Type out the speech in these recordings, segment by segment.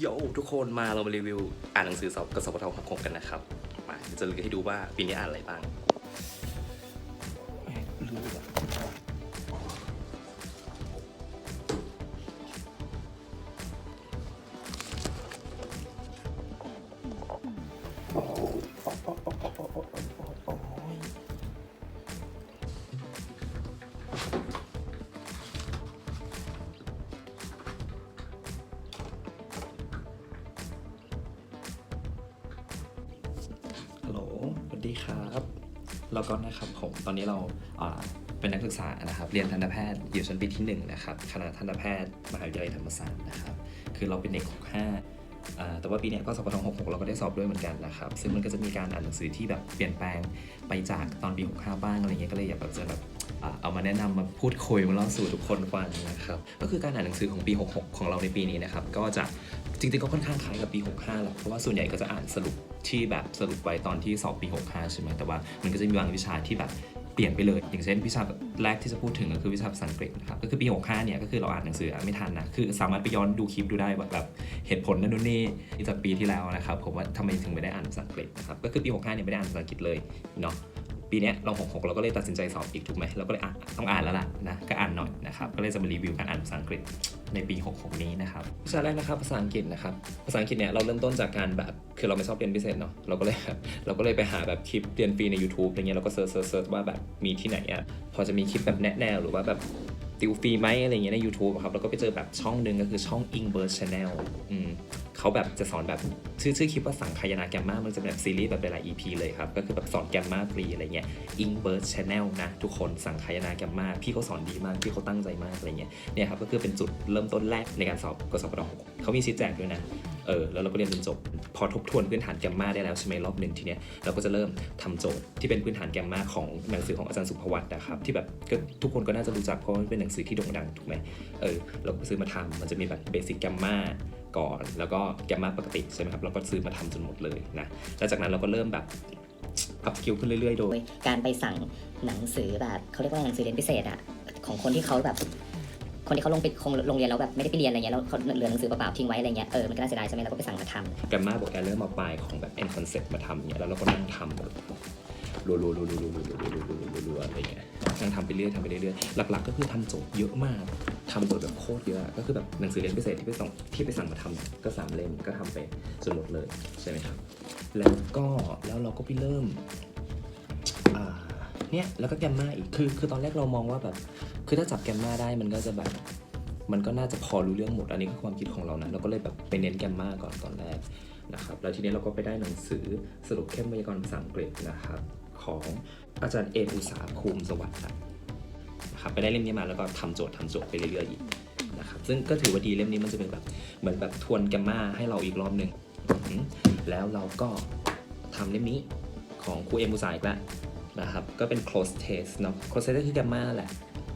โยทุกคนมาเรามารีวิว อ่านหนังสือสอบกสพทหกกันนะครับ มาจะรีวิวให้ดูว่าปีนี้อ่านอะไรบ้างรู้เล ดีครับแล้วก็นะครับผมตอนนี้เราเป็นนักศึกษานะครับเรียนทันตแพทย์อยู่ชั้นปีที่หนึ่งนะครับคณะทันตแพทย์มหาวิทยาลัยธรรมศาสตร์นะครับคือเราเป็นเด็ก65อ่าแต่ว่าปีนี้ก็สอบปท66 เราก็ได้สอบด้วยเหมือนกันนะครับ ซึ่งมันก็จะมีการอ่านหนังสือที่แบบเปลี่ยนแปลงไปจากตอนปี 65 บ้างอะไรเงี้ยก็เลยอยากแบบจะแบบ เอามาแนะนำมาพูดคุยมาเล่าสู่ทุกคนฟังนะครับก็คือการอ่านหนังสือของปี 66 ของเราในปีนี้นะครับก็จะจริงๆก็ค่อนข้างคล้ายกับปี 65แหละเพราะว่าส่วนใหญ่ก็จะอ่านสรุปที่แบบสรุปไว้ตอนที่สอบปี 65 ใช่ไหมแต่ว่ามันก็จะมีบางวิชาที่แบบเปลี่ยนไปเลย อย่างเช่นวิชาแรกที่จะพูดถึงก็คือวิชาภาษาอังกฤษนะครับก็คือปี 65 เนี่ยก็คือเราอ่านหนังสืออไม่ทันนะคือสามารถไปย้อนดูคลิปดูได้แบบเหตุผลนั่นนู่นนี่จากปีที่แล้วนะครับผมว่าทำไมถึงไม่ได้อ่านภาษาอังกฤษนะครับก็คือปี 65 เนี่ยไม่ได้อ่านภาษาอังกฤษเลยเนาะ ปีนี้เรา66เราก็เลยตัดสินใจสอบอีกถูกไหมเราก็เลยอะต้องอ่านแล้วล่ะนะก็อ่านหน่อยนะครับก็เลยจะมารีวิวการอ่านภาษาอังกฤษในปี 66 นี้นะครับวิชาแรกนะครับภาษาอังกฤษนะครับภาษาอังกฤษเนี่ยเราเริ่มต้นจากการแบบคือเราไม่ชอบเรียนพิเศษเนาะเราก็เลยเราก็เลยไปหาแบบคลิปเรียนฟรีใน YouTube อะไรเงี้ยเราก็เซิร์ชเซิร์ชว่าแบบมีที่ไหนอะพอจะมีคลิปแบบแนะแนวหรือว่าแบบติวฟรีไหมอะไรเงี้ยใน YouTube ครับแล้วก็ไปเจอแบบช่องหนึ่งก็คือช่อง i n g b i rd Channel อืม เขาแบบจะสอนแบบชื่อชื่อคลิปว่าสังคยนาแกมมามันจะเป็นแบบซีรีส์แบบหลาย EP เลยครับ ก็คือแบบสอนแกมมาฟรีอะไรเงี้ย i n g b i r d Channel นะ ทุกคนสังคยนาแกมมาพี่เขาสอนดีมาก พี่เขาตั้งใจมากอะไรเงี้ยเนี่ยครับก็คือเป็นจุดเริ่มต้นแรกในการสอบกสพท6เขามีชี้แจงด้วยนะเออแล้วเราก็เรียนจนจบ พอทบทวนพื้นฐานแกมมาได้แล้วใช่ไหมรอบหนึ่งทีเนี้ยเราก็จะเริ่มทำโจทย์ที่เป็นพื้นฐานแกมมาของหนังสือของอาจารย์สุภวัตนะครับที่แบบก็ทุกคนก็น่าจะรู้จักเพราะมันเป็นหนังสือที่โด่งดังถูกไหมเออเราก็ซื้อมาทำมันจะมีแบบเบสิกแกมมา ก่อน แล้วก็แกมมาปกติใช่ไหมครับเราก็ซื้อมาทำจนหมดเลยนะแล้วจากนั้นเราก็เริ่มแบบอัพคิวขึ้นเรื่อยๆ โดย การไปสั่งหนังสือแบบเขาเรียกว่าหนังสือเรียนพิเศษอะของคนที่เขาแบบ คนที่เขาลงไปคงโรงเรียนแล้วแบบไม่ได้ไปเรียนอะไรเงี้ยแล้วเขาเหลือหนังสือเปล่าๆทิ้งไว้อะไรเงี้ยเออมันก็น่าเสียดายใช่ไหมเราก็ไปสั่งมาทำแกมมาบอกแกเริ่มเอาปลายของแบบเอ็นคอนเซ็ปต์มาทำเงี้ยแล้วเราก็นั่งทำแบบรัวๆๆๆๆๆๆๆๆๆๆๆๆๆรัวๆรัวๆอะไรเงี้ยนั่งทำไปเรื่อยทำไปเรื่อยๆหลัก ๆ ก็คือทำโจทย์เยอะมากำโจทแบบโคตรเยอะก็คือแบบหนังสือเรียนพิเศษที่ไปส่งที่ไปสั่งมาทำเนี่ยก็สามเล่มก็ทำไปจนหมดเลยใช่ไหมครับ แล้วก็แล้วเราก็ไปเริ่มอ่าเนี่ยแล้วก็แกมมาอีกคือคือตอนแรกเรามองว่าแบบ คือถ้าจับแกมมาได้มันก็จะแบบมันก็น่าจะพอรู้เรื่องหมดอันนี้คือความคิดของเรานะเราก็เลยแบบไปเน้นแกมมาก่อนตอนแรกนะครับแล้วทีนี้เราก็ไปได้หนังสือสรุปเข้มไวยากรณ์ภาษาอังกฤษนะครับของอาจารย์เออุตสาภูมิสวัสดิ์ นะครับไปได้เล่มนี้มาแล้วก็ทำโจทย์ทำโจทย์ไปเรื่อยๆอีกนะครับซึ่งก็ถือว่าดีเล่มนี้มันจะเป็นแบบเหมือนแบบทวนแกมมาให้เราอีกรอบหนึ่งแล้วเราก็ทำเล่มนี้ของครูเอ็มอุตสาอีกแล้วนะครับก็เป็น close test เนาะ close test คือแกมมาแหละ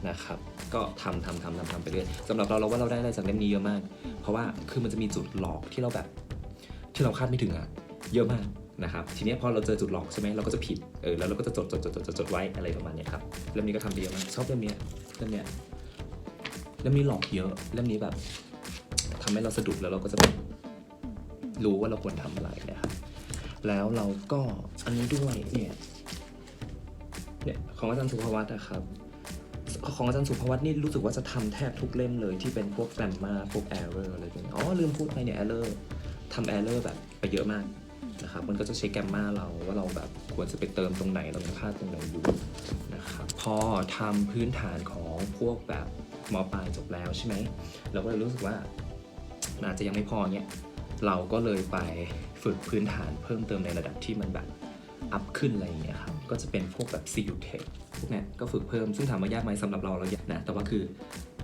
นะครับก็ทำทำทำทำทำไปเรื่อยสำหรับเราเราว่าเราได้อะไรจากเล่มนี้เยอะมาก เพราะว่าคือมันจะมีจุดหลอกที่เราแบบ ที่เราคาดไม่ถึงอะเยอะมาก นะครับทีนี้พอเราเจอจุดหลอกใช่ไหมเราก็จะผิดเออแล้วเราก็จะจดจดจดจดจดจดไว้อะไรประมาณนี้ครับเล่มนี้ก็ทำดีมากชอบเล่มเนี้ยเล่มเนี้ยเล่มนี้หลอกเยอะเล่มนี้แบบทำให้เราสะดุดแล้วเราก็จะแบบรู้ว่าเราควรทำอะไรนะครับแล้วเราก็อันนี้ด้วยเนี่ยเนี่ยของอาจารย์สุภวัตนะครับของอาจารย์สุภวัตนี่รู้สึกว่าจะทำแทบทุกเล่มเลยที่เป็นพวกแกรมมาพวก error อะไรอย่างเงี้ยอ๋อลืมพูดไปเนี่ย error ทำ error แบบไปเยอะมาก นะครับมันก็จะเช็คแกรมมาเราว่าเราแบบควรจะไปเติมตรงไหนเรายังพลาดตรงไหนอยู่นะครับพอทำพื้นฐานของพวกแบบมปลายจบแล้วใช่ไหมเราก็เลยรู้สึกว่าอาจจะยังไม่พอเนี่ยเราก็เลยไปฝึกพื้นฐานเพิ่มเติมในระดับที่มันแบบอัพขึ้นอะไรอย่างเงี้ยครับก็จะเป็นพวกแบบ CU Tech พวกเนี้ยก็ฝึกเพิ่มซึ่งถามว่ายากไหมสำหรับเราเราอยากนะแต่ว่าคือ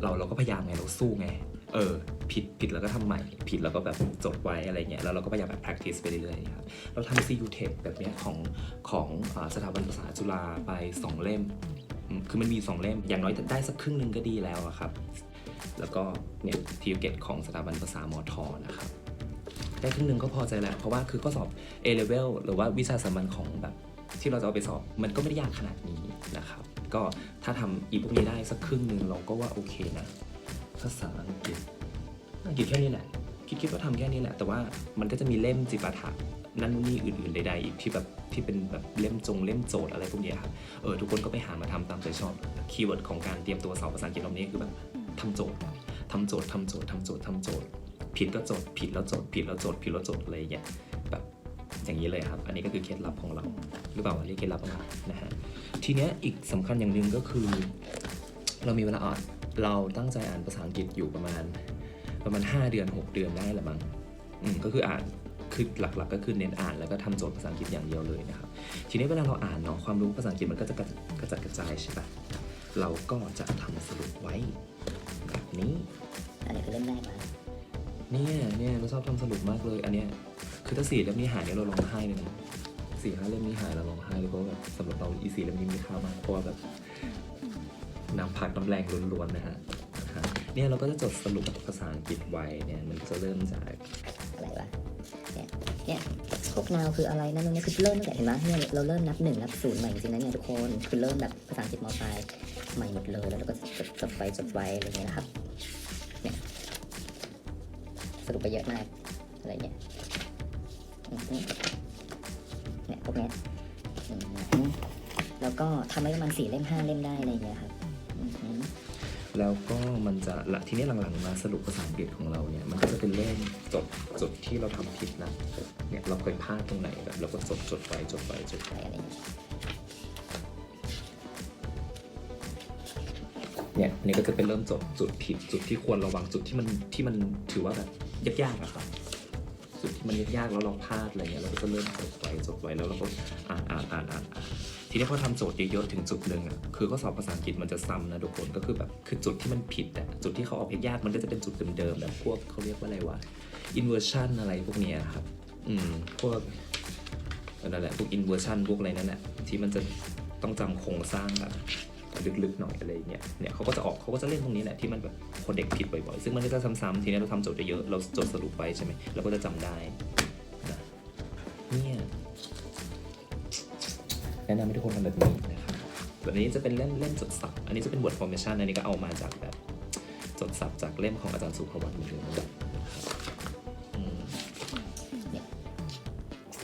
เราเราก็พยายามไงเราสู้ไง เออผิดผิดแล้วก็ทำใหม่ ผิดแล้วก็แบบจดไว้อะไรเงี้ยแล้วเราก็พยายามแบบ practice ไปเรื่อยๆครับเราทำ CU Tech แบบเนี้ยของของอสถาบันภาษาจุฬาไป 2 เล่ม คือมันมี 2 เล่ม อย่างน้อยได้สักครึ่งหนึ่งก็ดีแล้วอะครับ แล้วก็เนี่ยทีเกตของสถาบันภาษามอทอนะครับได้ครึ่งหนึ่งก็พอใจแล้ว เพราะว่าคือก็สอบ A level หรือว่าวิชาสามัญของแบบที่เราจะเอาไปสอบมันก็ไม่ได้ยากขนาดนี้นะครับ ก็ถ้าทำอีพวกนี้ได้สักครึ่งหนึ่งเราก็ว่าโอเคนะ ภาษาอังกฤษอังกฤษแค่นี้แหละ คิดคิดว่าทำแค่นี้แหละ แต่ว่ามันก็จะมีเล่มจิปาถะนั่นนู่นนี่อื่นๆใดๆอีกที่แบบที่เป็นแบบเล่มจงเล่มโจทย์อะไรพวกนี้ครับ เออทุกคนก็ไปหามาทำตามใจชอบ คีย์เวิร์ดของการเตรียมตัวสอบภาษาอังกฤษรอบนี้คือแบบทำโจทย์ทำโจทย์ทำโจทย์ทำโจทย์ทำโจทย์ ผิดก็โจทย์ผิดแล้วโจทย์ผิดแล้วโจทย์ผิดแล้วโจทย์อะไรอย่างเงี้ยแบบอย่างนี้เลยครับ อันนี้ก็คือเคล็ดลับของเรา หรือเปล่าเรียกเคล็ดลับของเรานะฮะ ทีเนี้ยอีกสำคัญอย่างหนึ่งก็คือ เรามีเวลาอ่าน เราตั้งใจอ่านภาษาอังกฤษอยู่ประมาณ ประมาณ 5 เดือน 6 เดือนได้ละมั้งอืมก็คืออ่านคือหลักๆ ก็คือเน้นอ่านแล้วก็ทำโจทย์ภาษาอังกฤษอย่างเดียวเลยนะครับทีนี้เวลาเราอ่านเนาะความรู้ภาษาอังกฤษมันก็จะกระกระจัดกระจายใช่ปะเราก็จะทำสรุปไว้แบบนี้อันนี้คือเล่มแรกแล้วเนี่ยเนี่ยเราชอบทำสรุปมากเลย อันเนี้ยคือถ้าสี่เล่มนี้หายเนี่ยเราร้องไห้เลยนะสี่ห้าเล่มนี้หายเราร้องไห้เลยเพราะว่าแบบสำหรับเราอีสี่เล่มนี้มีค่ามากเพราะว่าแบบ น้ำพักน้ำแรงล้วนๆนะฮะเนี่ยเราก็จะจดสรุปภาษาอังกฤษไว้เนี่ยมันจะเริ่มจากอะไรวะเนี่ยเนี่ยพวกนาวคืออะไรนั่นนู่นนี่คือเริ่มตั้งแต่เห็นไหมเนี่ยเราเริ่มนับหนึ่งนับศูนย์ใหม่จริงๆนะเนี่ยทุกคนคือเริ่มแบบภาษาอังกฤษมปลายใหม่หมดเลยแล้วเราก็จดจดไว้จดไว้อะไรเงี้ยนะครับเนี่ยสรุปไปเยอะมากอะไรเงี้ยเนี่ยพวกเนี้ยแล้วก็ทำไว้ประมาณสี่เล่มห้าเล่มได้อะไรเงี้ยครับ แล้วก็มันจะละทีนี้หลังๆมาสรุปภาษาอังกฤษของเราเนี่ย มันก็จะเป็นเริ่มจดจุดที่เราทำผิดนะเนี่ยเราเคยพลาดตรงไหนแบบเราก็จดจดไว้จดไว้จดไว้อะไรเงี้ยเนี่ยอันนี่ก็จะเป็นเริ่มจดจุดผิดจุดที่ควรระวังจุดที่มันที่มันถือว่าแบบยากๆอะครับจุดที่มันยากๆแล้วเราพลาดอะไรเงี้ยเราก็จะเริ่มจดไว้จดไว้แล้วเราก็อ่านอ่านอ่านอ่านอ่าน ทีนี้พอทำโจทย์เยอะๆถึงจุดหนึ่งอะคือข้อสอบภาษาอังกฤษมันจะซ้ำนะทุกคนก็คือแบบคือจุดที่มันผิดอะจุดที่เขาออกยากมันก็จะเป็นจุดเดิมๆแบบพวกเขาเรียกว่าอะไรวะ inversion อะไรพวกเนี้ยครับอืมพวกออนั่นแหละพวก inversion พวกอะไรนั่นแหละที่มันจะต้องจำโครงสร้างแบบลึกๆหน่อยอะไรเงี้ย เนี่ยเขาก็จะออกเขาก็จะเล่นตรงนี้แหละที่มันแบบคนเด็กผิดบ่อยๆ ซึ่งมันก็จะซ้ำๆ ทีนี้เราทำโจทย์เยอะ เราจดสรุปไวใช่ไหมเราก็จะจำได้นะเนี่ย แนะนำให้ทุกคนทำแบบนี้นะครับแบบนี้จะเป็นเล่มเล่มจดศัพท์อันนี้จะเป็น word formation อันนี้ก็เอามาจากแบบจดศัพท์จากเล่มของอาจารย์สุภวัฒน์เหมือนเดิมนะครับอืม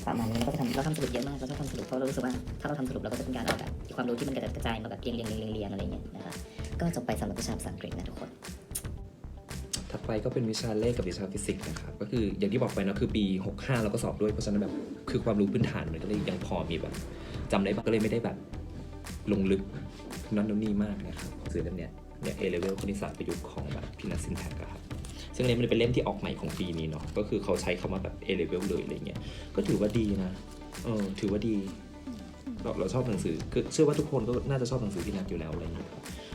ประมาณนี้เราก็จะทำเราทำสรุปเยอะมากเราชอบทำสรุปเพราะเรารู้สึกว่าถ้าเราทำสรุปเราก็จะเป็นการเอาแบบความรู้ที่มันกระจัดกระจายมาแบบเรียงเรียงเรียงเรียงเรียงอะไรเงี้ยนะครับก็จบไปสำหรับวิชาภาษาอังกฤษนะทุกคนถัดไปก็เป็นวิชาเลขกับวิชาฟิสิกส์นะครับก็คืออย่างที่บอกไปนะคือปี 65 เราก็สอบด้วยเพราะฉะนั้นแบบคือความรู้พื้นฐานมันก็เลยยังพอมีแบบ จำได้บ้างก็เลยไม่ได้แบบลงลึกนั่นนู่นนี่มากนะครับสื่อเล่มเนี้ยเนี่ยเอเลเวลคณิตศาสตร์ประยุกต์ของแบบพินัสซินแท็กครับซึ่งเล่มนี้เป็นเล่มที่ออกใหม่ของปีนี้เนาะก็คือเขาใช้คาว่าแบบเอเลเวลเลยอะไรเงี้ยก็ถือว่าดีนะเออถือว่าดีเราเราชอบหนังสือคือเชื่อว่าทุกคนก็น่าจะชอบหนังสือพี่นัทอยู่แล้วอะไรอย่างเงี้ย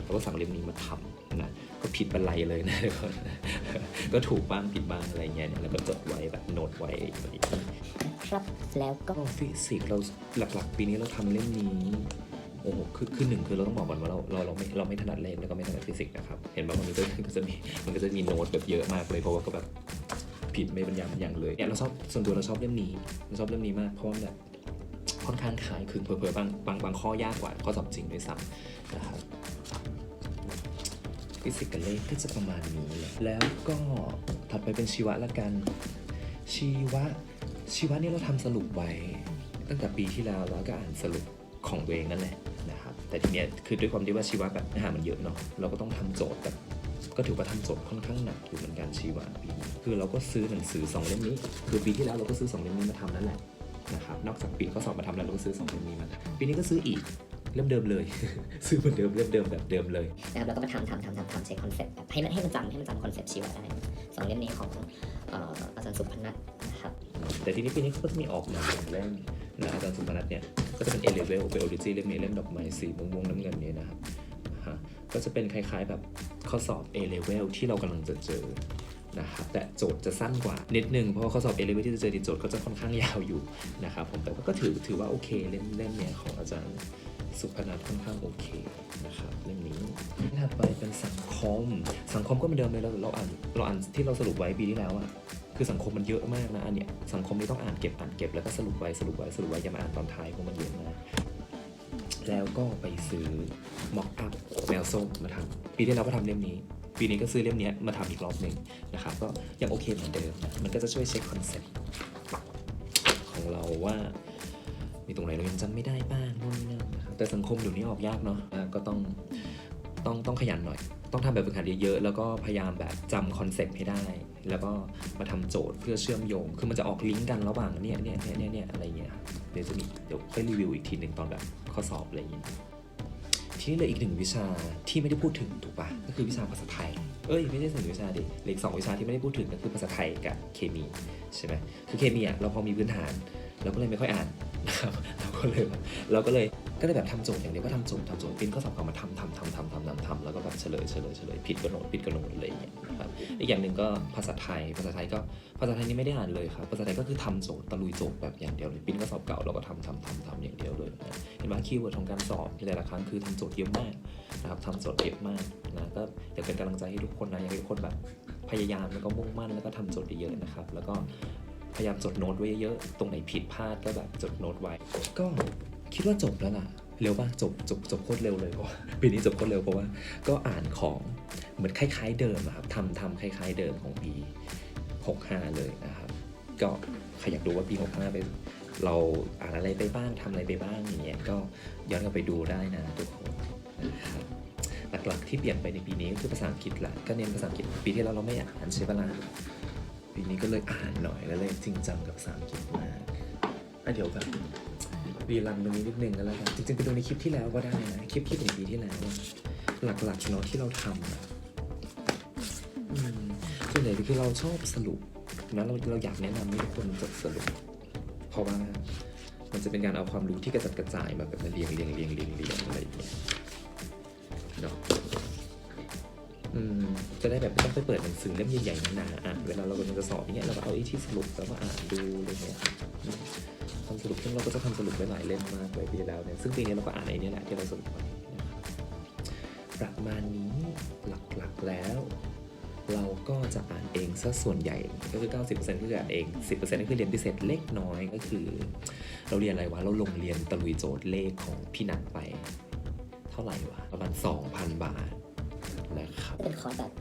เราก็สั่งเล่มนี้มาทำนะก็ผิดบรรลัยเลยนะทุกคนก็ถูกบ้างผิดบ้างอะไรเงี้ยเนี่ยแล้วก็จดไว้แบบโน้ตไว้แบบนี้นะ ครับ แล้วก็ก็ฟิสิกส์เราหลักๆ ปีนี้เราทำเล่มนี้โอ้โหคือคือหนึ่งคือเราต้องบอกก่อนว่าเราเราเราไม่เราไม่ถนัดเลขแล้วก็ไม่ถนัดฟิสิกส์นะครับ เห็นว่ามันก็ก็จะมีมันก็จะมีโน้ตแบบเยอะมากเลยเพราะว่าก็แบบผิดไม่บรรยายบรรยังเลยเนี่ยเราชอบส่วนตัวเราชอบเล่มนี้เราชอบเล่มนี้มากเพราะว่าแบบค่อนข้างคล้ายคลึงเผลอๆบางบางบางข้อยากกว่าข้อสอบจริงด้วยซ้ำนะครับฟิสิกส์กับเลขก็จะประมาณนี้และแล้วก็ถัดไปเป็นชีวะละกันชีวะ ชีวะนี่เราทำสรุปไว้ตั้งแต่ปีที่แล้วแล้วก็อ่านสรุปของตัวเองนั่นแหละนะครับแต่ทีเนี้ยคือด้วยความที่ว่าชีวะแบบเนื้อหามันเยอะเนาะเราก็ต้องทำโจทย์แบบก็ถือว่าทำโจทย์ค่อนข้างหนักอยู่เหมือนกันชีวะปีนี้คือเราก็ซื้อหนังสือสองเล่มนี้ คือปีที่แล้วเราก็ซื้อสองเล่มนี้มาทำนั่นแหละนะครับนอกจากปีข้อสอบมาทำแล้วเราก็ซื้อสองเล่มนี้มาปีนี้ก็ซื้ออีกเล่มเดิมเลย ซื้อเหมือนเดิมเล่มเดิมแบบเดิมเลยนะครับเราก็มาทำทำทำทำทำใช้คอนเซ็ปต์แบบให้มันให้มันจำให้มันจำคอนเซ็ปต์ชีวะได้สองเล่มนี้ของอาจารย์สุพนัท แต่ทีนี้ปีนี้เขาก็จะมีออกมาองเล่มนะอาจารย์สุพนัทเนี่ยก็จะเป็น A level เป็น origin เล่มนี้เล่มดอกไม้สีม่วงๆน้ำเงินนี้นะครับฮะก็จะเป็นคล้ายๆแบบข้อสอบ A level ที่เรากำลังจะเจอนะครับแต่โจทย์จะสั้นกว่านิดนึงเพราะข้อสอบ A level ที่จะเจอโจทย์ก็จะค่อนข้างยาวอยู่นะครับผมแต่ว่าก็ถือถือว่าโอเคเล่มเล่มเนี่ยของอาจารย์สุพนัทค่อนข้างโอเคนะครับเล่มนี้ถัดไปเป็นสังคม สังคมก็เหมือนเดิมเลยเราเราอ่านเราอ่านที่เราสรุปไว้ปีที่แล้วอะ คือสังคมมันเยอะมากนะอันเนี้ยสังคมนี้ต้องอ่านเก็บอ่านเก็บแล้วก็สรุปไว้สรุปไว้สรุปไว้อย่ามาอ่านตอนท้ายเพราะมันเยอะมากแล้วก็ไปซื้อม็อกอัพแมวส้มมาทำปีที่แล้วก็ทำเล่มนี้ ปีนี้ก็ซื้อเล่มนี้มาทำอีกรอบหนึ่งนะครับก็ยังโอเคเหมือนเดิม มันก็จะช่วยเช็คคอนเซ็ปต์ของเราว่า มีตรงไหนเรายังจำไม่ได้บ้างนู่นนี่นะครับแต่สังคมเดี๋ยวนี้ออกยากเนาะก็ต้องต้องต้องขยันหน่อย ต้องทำแบบฝึกหัดเยอะๆแล้วก็พยายามแบบจำคอนเซ็ปต์ให้ได้ แล้วก็มาทำโจทย์เพื่อเชื่อมโยง คือมันจะออกลิงก์กันระหว่างเนี่ยเนี่ยเนี่ยเนี่ยเนี่ยอะไรเงี้ยครับเดี๋ยวจะมีเดี๋ยวค่อยรีวิวอีกทีหนึ่งตอนแบบข้อสอบอะไรอย่างเงี้ยทีนี้เหลยอีกหนึ่งวิชาที่ไม่ได้พูดถึงถูกปะก็คือวิชาภาษาไทย เอ้ยไม่ใช่หนึ่งวิชาดิเหลืออกสองวิชาที่ไม่ได้พูดถึงก็คือภาษาไทยกับเคมีใช่ไหมคือเคมีอะเราพอมีพื้นฐาน เราก็เลยไม่ค่อยอ่านนะครับเราก็เลยเราก็เลย ก็เลยแบบทำโจทย์อย่างเดียวก็ทำโจทย์ทำโจทย์ปิ้นก็สอบเอามาทำทำทำทำทำทำทำแล้วก็แบบเฉลยเฉลยเฉลยผิดก็โน้ตผิดก็โน้ตอะไรอย่างเงี้ยครับอีกอย่างหนึ่งก็ภาษาไทย ภาษาไทยก็ภาษาไทยนี่ไม่ได้อ่านเลยครับภาษาไทยก็คือทำโจทย์ตะลุยโจทย์แบบอย่างเดียวเลยปิ้นก็สอบเก่าเราก็ทำทำทำทำอย่างเดียวเลยเห็นไหมคีย์เวิร์ดของการสอบในแต่ละครั้งคือทำโจทย์เยอะมากนะครับทำโจทย์เยอะมากนะก็อยากเป็นกำลังใจให้ทุกคนนะอยากให้ทุกคนแบบพยายามแล้วก็มุ่งมั่นแล้วก็ทำโจทย์เยอะๆนะครับแล้วก็พยายามจดโน้ตไว้เยอะๆตรงไหนผิดพลาดก็แบบจดโน้ตไว้ก็ คิดว่าจบแล้วล่ะ เร็วป่ะจบจบจบโคตรเร็วเลยเพราะปีนี้จบโคตรเร็วเพราะว่าก็อ่านของเหมือนคล้ายๆเดิมอะครับทำทำคล้ายๆเดิมของปี 65 เลยนะครับ ก็ใครอยากดูว่าปี 65 เป็นเราอ่านอะไรไปบ้างทำอะไรไปบ้างอย่างเงี้ยก็ย้อนกลับไปดูได้นะทุกคนนะครับหลักๆที่เปลี่ยนไปในปีนี้ก็คือภาษาอังกฤษแหละก็เน้นภาษาอังกฤษปีที่แล้วเราไม่อ่านใช่ปะล่ะปีนี้ก็เลยอ่านหน่อยแล้วเลยจริงจังกับภาษาอังกฤษมากอะเดี๋ยวแบบ รีรันตรงนี้นิดนึงก็แล้วกันจริงๆไปดูในคลิปที่แล้วก็ได้นะคลิปที่เป็นปีที่แล้วหลักๆเนาะที่เราทำอะส่วนใหญ่คือเราชอบสรุปนะเราเราอยากแนะนำให้ทุกคนจดสรุป เพราะว่ามันจะเป็นการเอาความรู้ที่กระจัดกระจายมาแบบมาเรียงเรียงเรียงเรียงเรียงอะไรอย่างเงี้ยเนาะอืมจะได้แบบไม่ต้องไปเปิดหนังสือเล่มใหญ่ๆหนาๆอ่านเวลาเรากำลังจะสอบอย่างเงี้ยเราก็เอาไอ้ที่สรุปแล้วมาอ่านดูอะไรเงี้ยำสรุปซึ่งเราก็จะทำสรุปไว้หลายเล่มมากเลยปีแล้วเนี่ยซึ่งปีนี้เราก็อ่านไอ้นี่แหละที่เราสรุปไว้ประมาณนี้หลักๆแล้ว เราก็จะอ่านเองซะส่วนใหญ่ก็คือ 90%คืออ่านเอง 10%ก็คือเรียนพิเศษเล็กน้อยก็คือ เราเรียนอะไรวะเราลงเรียนตะลุยโจทย์เลขของพี่นักไป เท่าไหร่วะประมาณ 2,000 บาทนะครับเป็นคอร์สแบบ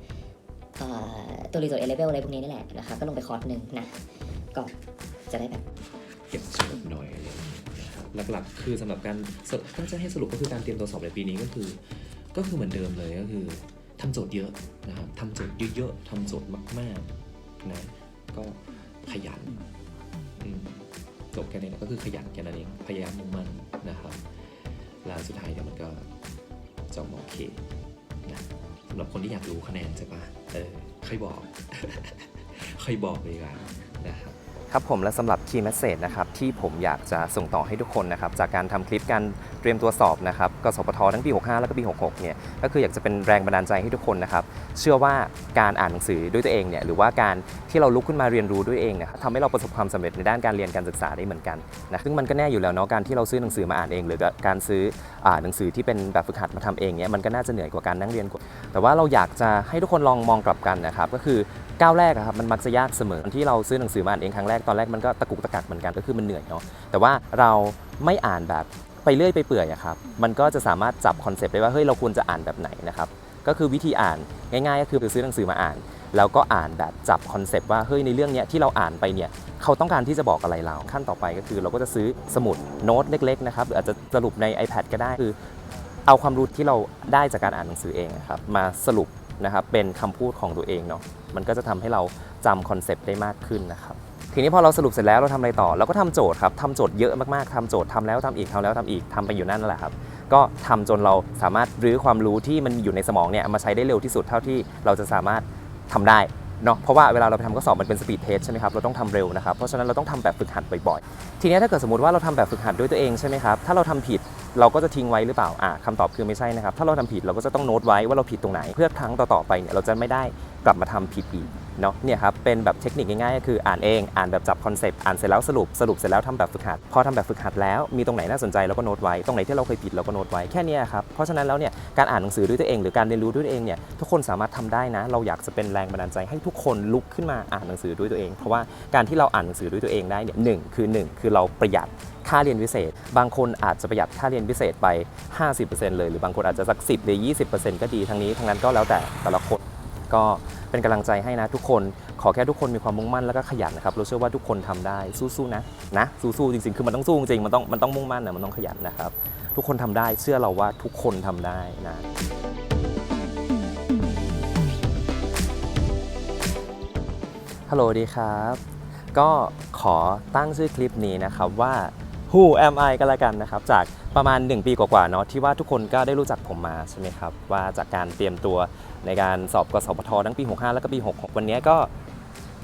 ตัวรีโซเอเลเวลอะไรพวกนี้นี่แหละนะคะก็ลงไปคอร์สหนึ่งนะก็จะได้แบบ เก็บสรุปหน่อยอะไรอย่างเงี้ยนะครับหลักๆ คือสำหรับการสรุปถ้าจะให้สรุปก็คือการเตรียมตัวสอบในปีนี้ก็คือ ก็คือเหมือนเดิมเลยก็คือทำโจทย์เยอะนะครับทำโจทย์เยอะๆทำโจทย์มากๆนะก็ขยันจบแค่นี้นะก็คือขยันแค่นั้นเองพยายามมุ่งมั่นนะครับแล้วสุดท้ายเดี๋ยวมันก็จะออกมาโอเคนะสำหรับคนที่อยากรู้คะแนนใช่ปะเออค่อยบอก ค่อยบอกเลยกว่านะครับ ครับผมและสำหรับคีย์แมสเซจนะครับที่ผมอยากจะส่งต่อให้ทุกคนนะครับจากการทำคลิปการเตรียมตัวสอบนะครับกสพททั้งปี 65 แล้วก็ปี 66 เนี่ยก็คืออยากจะเป็นแรงบันดาลใจให้ทุกคนนะครับเชื่อว่าการอ่านหนังสือด้วยตัวเองเนี่ยหรือว่าการที่เราลุกขึ้นมาเรียนรู้ด้วยเองเนี่ยทำให้เราประสบความสำเร็จในด้านการเรียนการศึกษาได้เหมือนกันนะซึ่งมันก็แน่อยู่แล้วเนาะการที่เราซื้อหนังสือมาอ่านเอง หรือการซื้ออ่านหนังสือที่เป็นแบบฝึกหัดมาทำเองเนี่ยมันก็น่าจะเหนื่อยกว่าการนั่งเรียนกว่าแต่ว่าเราอยากจะให้ทุกคนลองมองกลับกันนะครับก็คือก้าวแรกอะครับมันมักจะยากเสมอที่เราซื้อหนังสือมาอ่านเองครั้งแรกตอนแรกมันก็ตะกุกตะกักเหมือนกันก็คือมันเหนื่อยเนาะแต่ว่าเราไม่อ่านแบบ ไปเรื่อยไปเปื่อยอะครับ มันก็จะสามารถจับคอนเซปต์ได้ว่าเฮ้ยเราควรจะอ่านแบบไหนนะครับ ก็คือวิธีอ่านง่ายๆ ก็คือไปซื้อหนังสือมาอ่าน แล้วก็อ่านแบบจับคอนเซปต์ว่าเฮ้ยในเรื่องเนี้ยที่เราอ่านไปเนี่ยเขาต้องการที่จะบอกอะไรเราขั้นต่อไปก็คือ เราก็จะซื้อสมุดโน้ตเล็กๆนะครับหรืออาจจะสรุปใน iPad ก็ได้คือ เอาความรู้ที่เราได้จากการอ่านหนังสือเองนะครับมาสรุปนะครับเป็นคำพูดของตัวเองเนาะมันก็จะทำให้เราจำคอนเซปต์ได้มากขึ้นนะครับ ทีนี้พอเราสรุปเสร็จแล้วเราทำอะไรต่อ เราก็ทำโจทย์ครับทำโจทย์เยอะมากๆทำโจทย์ทำแล้วทำอีกทำแล้วทำอีกทำไปอยู่นั่นแหละครับ ก็ทำจนเราสามารถรื้อความรู้ที่มันอยู่ในสมองเนี่ยมาใช้ได้เร็วที่สุดเท่าที่เราจะสามารถทำได้เนาะเพราะว่าเวลาเราไปทำข้อสอบมันเป็นสปีดเทสใช่ไหมครับเราต้องทำเร็วนะครับเพราะฉะนั้นเราต้องทำแบบฝึกหัดบ่อยๆ ทีนี้ถ้าเกิดสมมติว่าเราทำแบบฝึกหัดด้วยตัวเองใช่ไหมครับถ้าเราทำผิดเราก็จะทิ้งไว้หรือเปล่าอ่าคำตอบคือไม่ใช่นะครับถ้าเราทำผิดเราก็จะต้องโน้ตไว้ว่าเราผิดตรงไหน เพื่อครั้งต่อๆไปเนี่ยเราจะไม่ได้กลับมาทำผิดอีก เนาะเนี่ยครับเป็นแบบเทคนิคง่ายๆก็คืออ่านเองอ่านแบบจับคอนเซปต์อ่านเสร็จแล้วสรุปสรุปเสร็จแล้วทำแบบฝึกหัดพอทำแบบฝึกหัดแล้วมีตรงไหนน่าสนใจเราก็โน้ตไว้ตรงไหนที่เราเคยผิดเราก็โน้ตไว้แค่นี้ครับเพราะฉะนั้นแล้วเนี่ยการอ่านหนังสือด้วยตัวเองหรือการเรียนรู้ด้วยตัวเองเนี่ยทุกคนสามารถทำได้นะ เราอยากจะเป็นแรงบันดาลใจให้ทุกคนลุกขึ้นมาอ่านหนังสือด้วยตัวเอง เพราะว่าการที่เราอ่านหนังสือด้วยตัวเองได้เนี่ยหนึ่งคือหนึ่งคือเราประหยัดค่าเรียนพิเศษ บางคนอาจจะประหยัดค่าเรียนพิเศษไป 50%เลย หรือ บางคนอาจจะสัก 10 หรือ 20%ก็ดี ทั้งนี้ ทั้งนั้นก็แล้วแต่แต่ละคน ก็เป็นกำลังใจให้นะทุกคน ขอแค่ทุกคนมีความมุ่งมั่นแล้วก็ขยันนะครับ เราเชื่อว่าทุกคนทำได้ สู้ๆนะ นะ สู้ๆจริงๆ คือมันต้องสู้จริง มันต้อง มันต้องมุ่งมั่นนะ มันต้องขยันนะครับ ทุกคนทำได้ เชื่อเราว่าทุกคนทำได้นะฮัลโหลดีครับ ก็ขอตั้งชื่อคลิปนี้นะครับว่า Who am I ก็แล้วกันนะครับ จากประมาณ 1 ปีกว่าๆเนาะที่ว่าทุกคนก็ได้รู้จักผมมาใช่ไหมครับ ว่าจากการเตรียมตัวในการสอบกสพททั้งปี 65 แล้วก็ปี 66 วันนี้ก็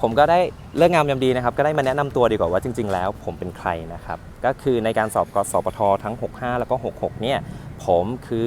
ผมก็ได้เลิกงามยามดีนะครับ ก็ได้มาแนะนำตัวดีกว่าว่าจริง ๆ แล้วผมเป็นใครนะครับ ก็คือในการสอบกสพททั้ง 65 แล้วก็ 66 เนี่ย ผมคือ